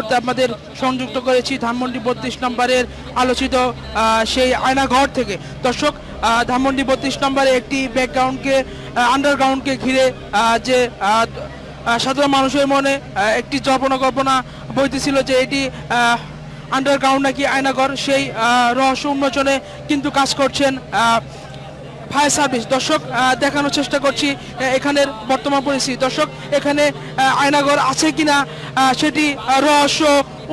মুহূর্তে আপনাদের সংযুক্ত করেছি ধানমন্ডি বত্রিশ নম্বরের আলোচিত সেই আয়নাঘর থেকে। দর্শক ধানমন্ডি বত্রিশ নম্বরে একটি ব্যাকগ্রাউন্ডকে আন্ডারগ্রাউন্ডকে ঘিরে যে সাধারণ মানুষের মনে একটি জল্পনা কল্পনা বইতেছিল যে এটি আন্ডারগ্রাউন্ড নাকি আয়নাঘর, সেই রহস্য উন্মোচনে কিন্তু কাজ করছেন ফায়ার সার্ভিস। দর্শক দেখানোর চেষ্টা করছি এখানের বর্তমান পরিস্থিতি। দর্শক, এখানে আয়নাগর আছে কিনা সেটি রহস্য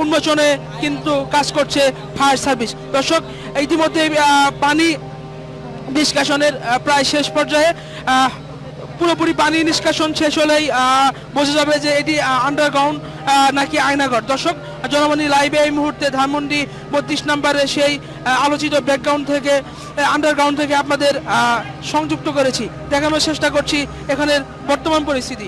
উন্মোচনে কিন্তু কাজ করছে ফায়ার সার্ভিস। দর্শক, ইতিমধ্যে পানি নিষ্কাশনের প্রায় শেষ পর্যায়ে পুরোপুরি পানি নিষ্কাশন শেষ হলেই বোঝা যাবে যে এটি আন্ডারগ্রাউন্ড নাকি আয়নাঘর। দর্শক জনমণি লাইভে এই মুহূর্তে ধানমন্ডি বত্রিশ নম্বরে সেই আলোচিত ব্যাকগ্রাউন্ড থেকে আন্ডারগ্রাউন্ড থেকে আপনাদের সংযুক্ত করেছি। দেখানোর চেষ্টা করছি এখানের বর্তমান পরিস্থিতি।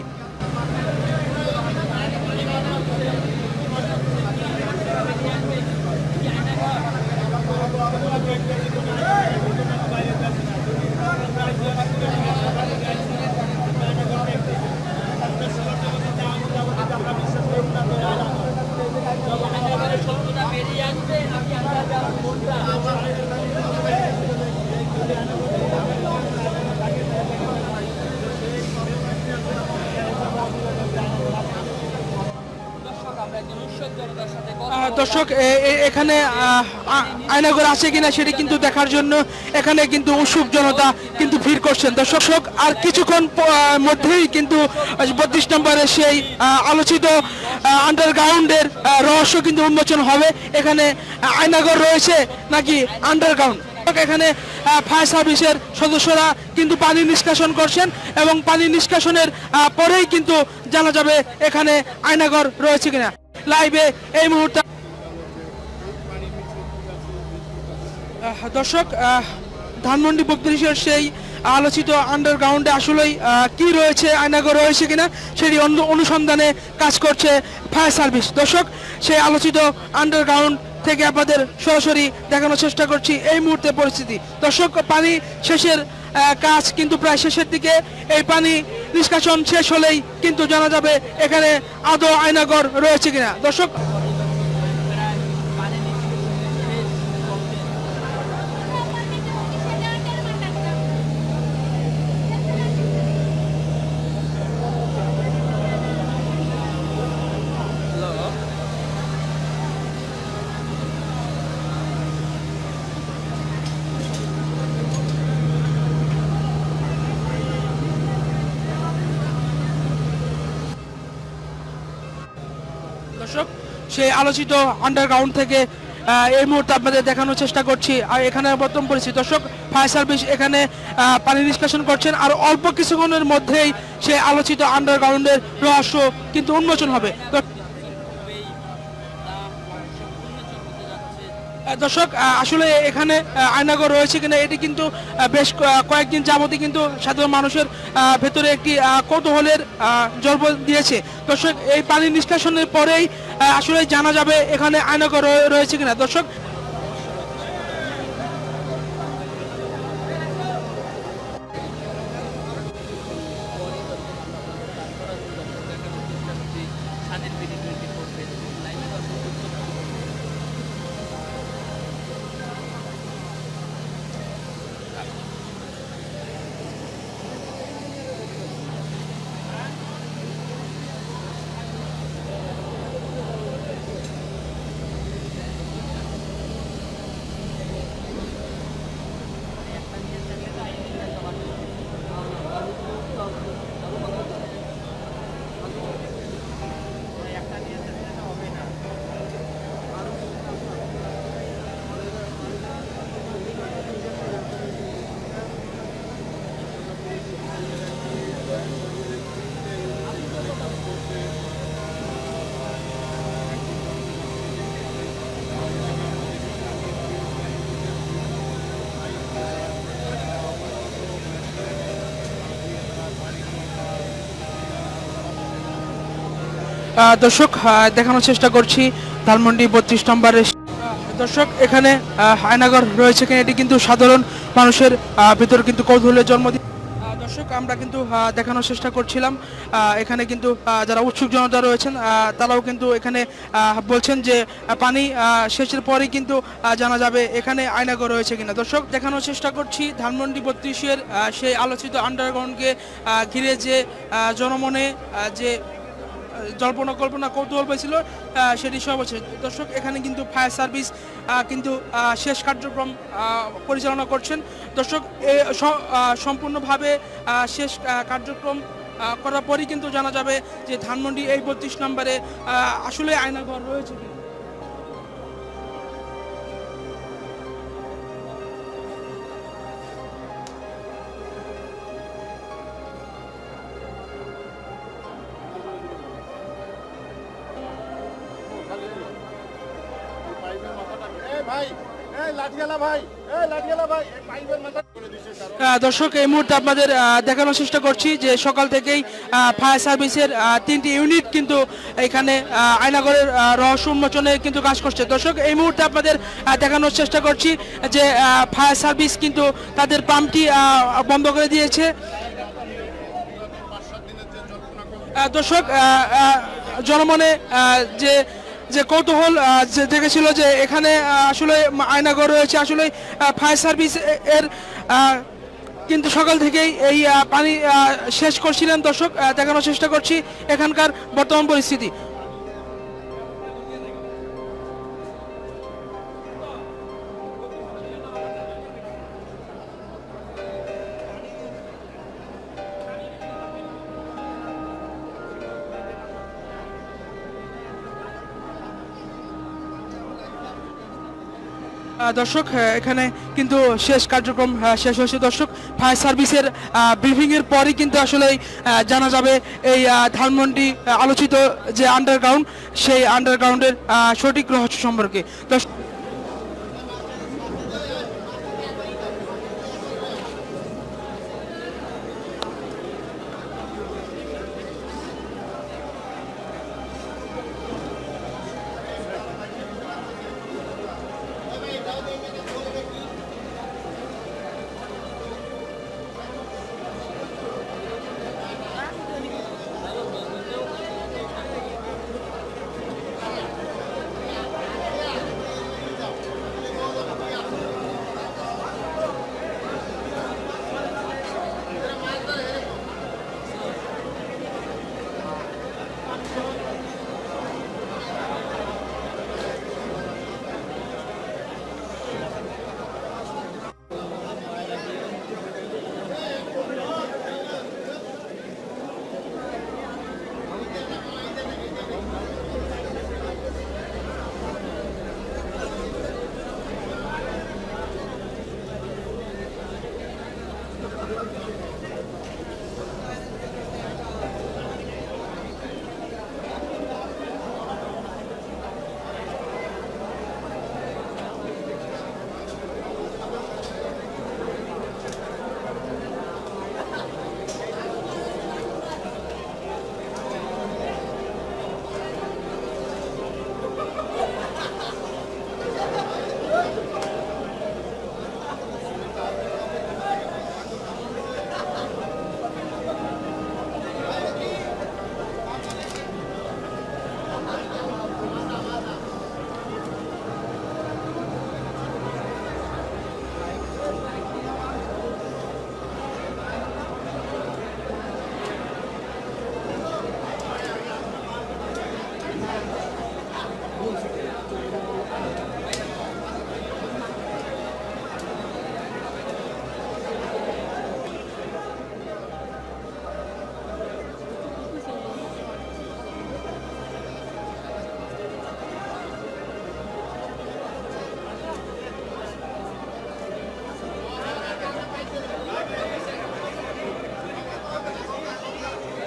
เลยครับอยากจะ দর্শক এখানে আহ, আ- আয়নাঘর আছে কিনা সেটি কিন্তু দেখার জন্য এখানে কিন্তু উৎসুক জনতা কিন্তু ভিড় করছেন। দর্শক আর কিছুক্ষণ মধ্যেই কিন্তু বত্রিশ নম্বরে সেই আলোচিত আন্ডারগ্রাউন্ডের রহস্য কিন্তু উন্মোচন হবে। এখানে আয়নাগর রয়েছে নাকি আন্ডারগ্রাউন্ড এখানে ফায়ার সার্ভিসের সদস্যরা কিন্তু পানি নিষ্কাশন করছেন এবং পানি নিষ্কাশনের পরেই কিন্তু জানা যাবে এখানে আয়নাগর রয়েছে কিনা। লাইভে এই মুহূর্তে দর্শক ধানমন্ডি বত্রিশের সেই আলোচিত আন্ডারগ্রাউন্ডে আসলেই কি রয়েছে আয়নাঘর রয়েছে কিনা, সেটি অনুসন্ধানে কাজ করছে ফায়ার সার্ভিস। দর্শক, সেই আলোচিত আন্ডারগ্রাউন্ড থেকে আপনাদের সরাসরি দেখানোর চেষ্টা করছি এই মুহূর্তে পরিস্থিতি। দর্শক, পানি শেষের কাজ কিন্তু প্রায় শেষের দিকে। এই পানি নিষ্কাশন শেষ হলেই কিন্তু জানা যাবে এখানে আদৌ আয়নাগর রয়েছে কিনা। দর্শক দর্শক সেই আলোচিত আন্ডারগ্রাউন্ড থেকে এই মুহূর্তে আপনাদের দেখানোর চেষ্টা করছি। আর এখানে বর্তমান পরিস্থিতি। দর্শক ফায়ার সার্ভিস এখানে পানি নিষ্কাশন করছেন। আর অল্প কিছুক্ষণের মধ্যেই সেই আলোচিত আন্ডারগ্রাউন্ডের রহস্য কিন্তু উন্মোচন হবে। তো- দর্শক আসলে এখানে আয়নাগর রয়েছে কিনা, এটি কিন্তু বেশ কয়েকদিন যাবতই কিন্তু সাধারণ মানুষের ভেতরে একটি কৌতূহলের জল্প দিয়েছে। দর্শক, এই পানি নিষ্কাশনের পরেই আসলে জানা যাবে এখানে আয়নাগর রয়েছে কিনা। দর্শক দর্শক দেখানোর চেষ্টা করছি ধানমন্ডি বত্রিশ নম্বরের দর্শক, এখানে আয়নাগর রয়েছে কিনা, এটি কিন্তু সাধারণ মানুষের ভিতর কিন্তু কৌতূহলের জন্মদিন দর্শক, আমরা কিন্তু দেখানোর চেষ্টা করছিলাম। এখানে কিন্তু যারা উৎসুক জনতা রয়েছেন তারাও কিন্তু এখানে বলছেন যে পানি সেচের পরেই কিন্তু জানা যাবে এখানে আয়নাগর রয়েছে কিনা। দর্শক, দেখানোর চেষ্টা করছি ধানমন্ডি বত্রিশের সেই আলোচিত আন্ডারগ্রাউন্ডকে ঘিরে যে জনমনে যে জল্পনা কল্পনা কৌতূহল হয়েছিল সেটি সব হচ্ছে। দর্শক, এখানে কিন্তু ফায়ার সার্ভিস কিন্তু শেষ কার্যক্রম পরিচালনা করছেন। দর্শক সম্পূর্ণভাবে শেষ কার্যক্রম করার পরই কিন্তু জানা যাবে যে ধানমন্ডি এই বত্রিশ নম্বরে আসলে আয়নাঘর রয়েছে দর্শক, এই মুহূর্তে আপনাদের দেখানোর চেষ্টা করছি যে সকাল থেকেই ফায়ার সার্ভিসের তিনটি ইউনিট কিন্তু এখানে আয়নাগরের রহস্য উন্মোচনে কিন্তু কাজ করছে। দর্শক, এই মুহূর্তে আপনাদের দেখানোর চেষ্টা করছি যে ফায়ার সার্ভিস কিন্তু তাদের পাম্পটি বন্ধ করে দিয়েছে। দর্শক জনমনে যে যে কৌতূহল দেখেছিল যে এখানে আসলে আয়নাগর রয়েছে, আসলে ফায়ার সার্ভিস এর কিন্তু সকাল থেকেই এই পানি শেষ করছিলেন দর্শক দেখানোর চেষ্টা করছি এখানকার বর্তমান পরিস্থিতি। দর্শক এখানে কিন্তু শেষ কার্যক্রম শেষ হয়েছে। দর্শক, ফায়ার সার্ভিসের ব্রিফিংয়ের পরই কিন্তু আসলে জানা যাবে এই ধানমন্ডি আলোচিত যে আন্ডারগ্রাউন্ড সেই আন্ডারগ্রাউন্ডের সঠিক রহস্য সম্পর্কে। দর্শক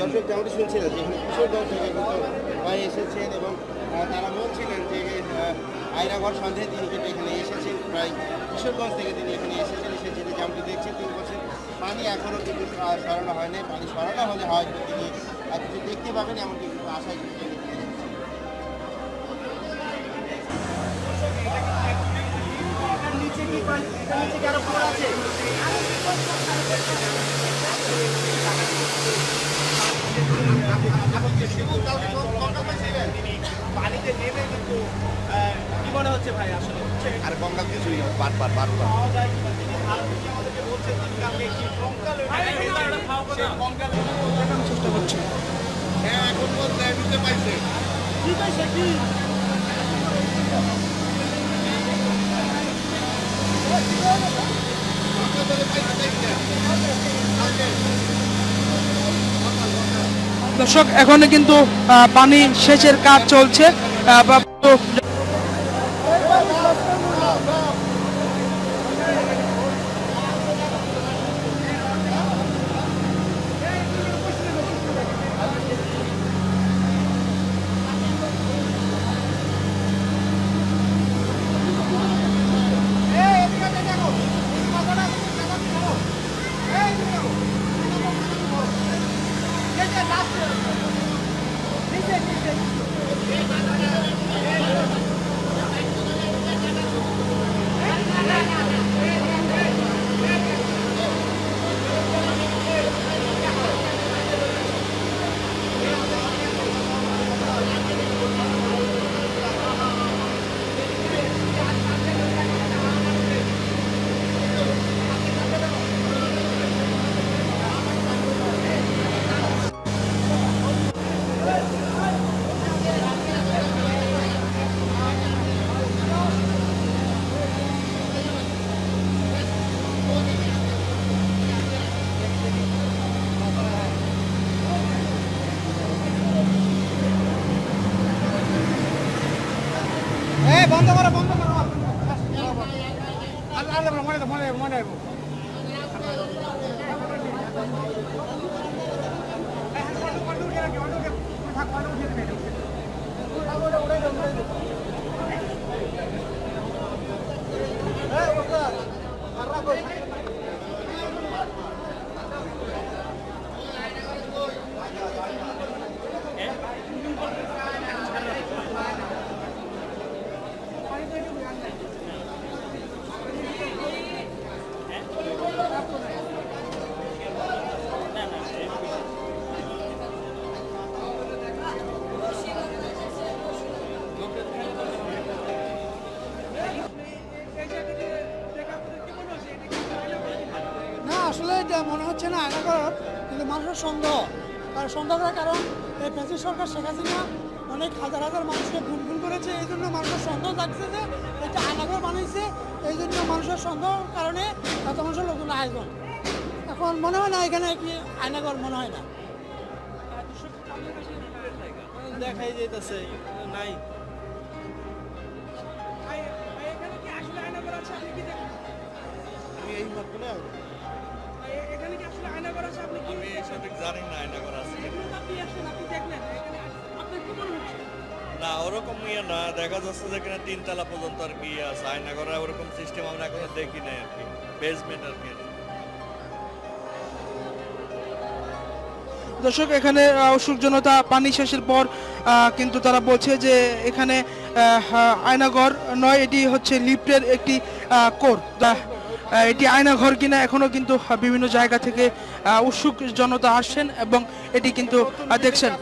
দর্শক যেমনটি শুনছিলেন যে কিশোরগঞ্জ থেকে কিন্তু ভাই এসেছেন এবং তারা বলছিলেন যে আয়রাঘর সন্দেহে তিনি কিন্তু এখানে এসেছেন। প্রায় কিশোরগঞ্জ থেকে তিনি এখানে এসেছেন, এসে যেমনটি দেখছেন, তিনি বলছেন, পানি এখনও কিন্তু সরানো হয়নি পানি সরানো হলে হয়তো তিনি কিছু দেখতে পাবেন এমনকি কিন্তু আশায় কিন্তু। নিচে কি আরও আছে? পানিতে নেমে কিন্তু কি মনে হচ্ছে ভাই আসলে হচ্ছে আর কঙ্কাল কিছুই না বারবার বারবার কালকে একটি কঙ্কাল চেষ্টা করছে। হ্যাঁ এখন বলতে বুঝতে পাইছে দর্শক এখনও কিন্তু পানি সেচের কাজ চলছে। বা- এটা মনে হচ্ছে না আয়নাগর কিন্তু মানুষের সন্দেহ। আর সন্দেহের কারণ এই ফ্যাসিস সরকার শেখ হাসিনা অনেক হাজার হাজার মানুষকে খুন খুন করেছে এই জন্য মানুষের সন্দেহ থাকছে যে এটা আয়নাগর বানিয়েছে এই জন্য মানুষের সন্দেহ কারণে এত মানুষের লোকজন আয়োজন। এখন মনে হয় না এখানে কি আয়নাগর মনে হয় না। দেখাই যাইতেছে নাই। আমি এই মাত্র আমি সঠিক জানি না আয়না করা আছে। না ওরকম ইয়ে না। দেখা যাচ্ছে যে এখানে তিনতলা পর্যন্ত আর কি ইয়ে আছে। আয়না করা ওরকম সিস্টেম আমরা এখনও দেখি নাই আর কি। বেসমেন্ট আর কি। দর্শক এখানে উৎসুক জনতা পানি শেষের পর কিন্তু তারা বলছে যে এখানে আয়নাগর নয় এটি হচ্ছে লিফটের একটি আহ, কোর। এটি আয়নাঘর কিনা, এখনও কিন্তু বিভিন্ন জায়গা থেকে উৎসুক জনতা আসছেন এবং এটি কিন্তু দেখছেন।